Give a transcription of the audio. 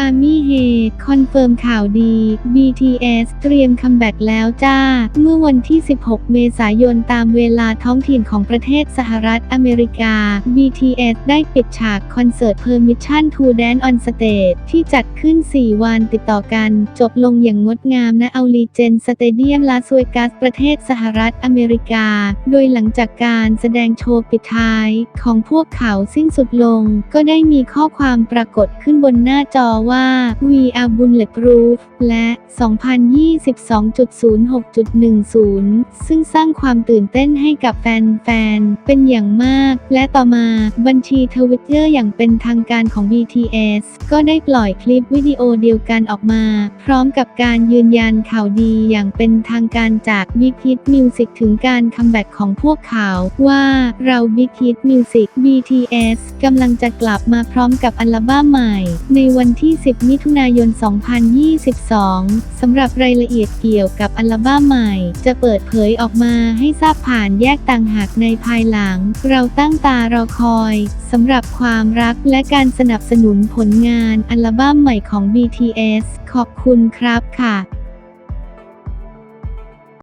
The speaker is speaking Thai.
อามี่เฮคอนเฟิร์มข่าวดี BTS เตรียมคัมแบ็กแล้วจ้า เมื่อวันที่ 16 เมษายนตามเวลาท้องถิ่นของประเทศสหรัฐอเมริกา BTS ได้ปิดฉากคอนเสิร์ต Permission to Dance on Stage ที่จัดขึ้น 4 วันติดต่อกัน จบลงอย่างงดงามณเอัลลีเจนสเตเดียมลาสเวกัสประเทศสหรัฐอเมริกา โดยหลังจากการแสดงโชว์ปิดท้าย ของพวกเขาสิ้นสุดลง ก็ได้มีข้อความปรากฏขึ้นบนหน้าจอว่า We are bulletproof และ 2022.06.10 ซึ่งสร้างความตื่นเต้นให้กับแฟนๆ เป็นอย่างมาก และต่อมาบัญชีทวิตเตอร์อย่างเป็นทางการของ BTS ก็ได้ปล่อยคลิปวิดีโอเดียวกันออกมา พร้อมกับการยืนยันข่าวดีอย่างเป็นทางการจาก Big Hit Music ถึงการคัมแบ็กของพวกเขาว่าเรา Big Hit Music BTS กำลังจะกลับมาพร้อมกับอัลบั้มใหม่ ในวันที่10มิถุนายน 2022 สำหรับรายละเอียดเกี่ยวกับอัลบั้มใหม่ จะเปิดเผยออกมาให้ทราบผ่านแยกต่างหากในภายหลัง เราตั้งตารอคอยสำหรับความรักและการสนับสนุนผลงานอัลบั้มใหม่ของ BTS ขอบคุณครับค่ะ